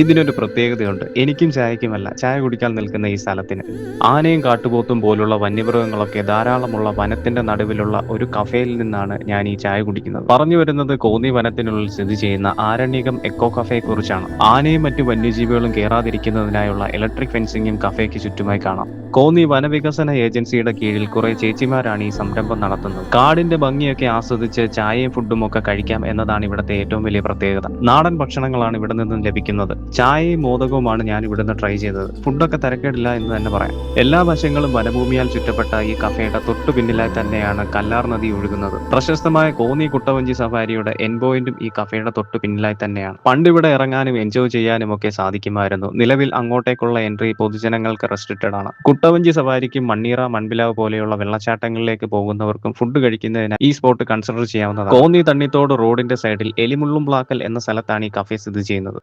ഇതിനൊരു പ്രത്യേകതയുണ്ട്. എനിക്കും ചായക്കുമല്ല ചായ കുടിക്കാൻ നിൽക്കുന്ന ഈ സ്ഥലത്തിന്. ആനയും കാട്ടുപോത്തും പോലുള്ള വന്യമൃഗങ്ങളൊക്കെ ധാരാളമുള്ള വനത്തിന്റെ നടുവിലുള്ള ഒരു കഫേയിൽ നിന്നാണ് ഞാൻ ഈ ചായ കുടിക്കുന്നത്. പറഞ്ഞു വരുന്നത് കോന്നി വനത്തിനുള്ളിൽ സ്ഥിതി ചെയ്യുന്ന ആരണ്യകം എക്കോ കഫയെ കുറിച്ചാണ് ആനയും മറ്റു വന്യജീവികളും കയറാതിരിക്കുന്നതിനായുള്ള ഇലക്ട്രിക് ഫെൻസിംഗും കഫേക്ക് ചുറ്റുമായി കാണാം. കോന്നി വനവികസന ഏജൻസിയുടെ കീഴിൽ കുറെ ചേച്ചിമാരാണ് ഈ സംരംഭം നടത്തുന്നത്. കാടിന്റെ ഭംഗിയൊക്കെ ആസ്വദിച്ച് ചായയും ഫുഡും ഒക്കെ കഴിക്കാം എന്നതാണ് ഇവിടുത്തെ ഏറ്റവും വലിയ പ്രത്യേകത. നാടൻ ഭക്ഷണങ്ങളാണ് ഇവിടെ നിന്നും ലഭിക്കുന്നത്. ചായയും മോദകവുമാണ് ഞാൻ ഇവിടുന്ന് ട്രൈ ചെയ്തത്. ഫുഡൊക്കെ തിരക്കേടില്ല എന്ന് തന്നെ പറയാം. എല്ലാ വശങ്ങളും വനഭൂമിയാൽ ചുറ്റപ്പെട്ട ഈ കഫേയുടെ തൊട്ടു പിന്നിലായി തന്നെയാണ് കല്ലാർ നദി ഒഴുകുന്നത്. പ്രശസ്തമായ കോന്നി കുട്ടവഞ്ചി സഫാരിയുടെ എൻ പോയിന്റും ഈ കഫേയുടെ തൊട്ടു പിന്നിലായി തന്നെയാണ്. പണ്ട് ഇവിടെ ഇറങ്ങാനും എൻജോയ് ചെയ്യാനും ഒക്കെ സാധിക്കുമായിരുന്നു. നിലവിൽ അങ്ങോട്ടേക്കുള്ള എൻട്രി പൊതുജനങ്ങൾക്ക് റെസ്ട്രിക്റ്റഡ് ആണ്. കുട്ടവഞ്ചി സവാരിക്കും മണ്ണീറ മൺപിലാവ് പോലെയുള്ള വെള്ളച്ചാട്ടങ്ങളിലേക്ക് പോകുന്നവർക്കും ഫുഡ് കഴിക്കുന്നതിന് ഈ സ്പോട്ട് കൺസിഡർ ചെയ്യാവുന്നതാണ്. കോന്നി തണ്ണിത്തോട് റോഡിന്റെ സൈഡിൽ എലിമുള്ളും ബ്ലാക്കൽ എന്ന സ്ഥലത്താണ് ഈ കഫേ സ്ഥിതി ചെയ്യുന്നത്.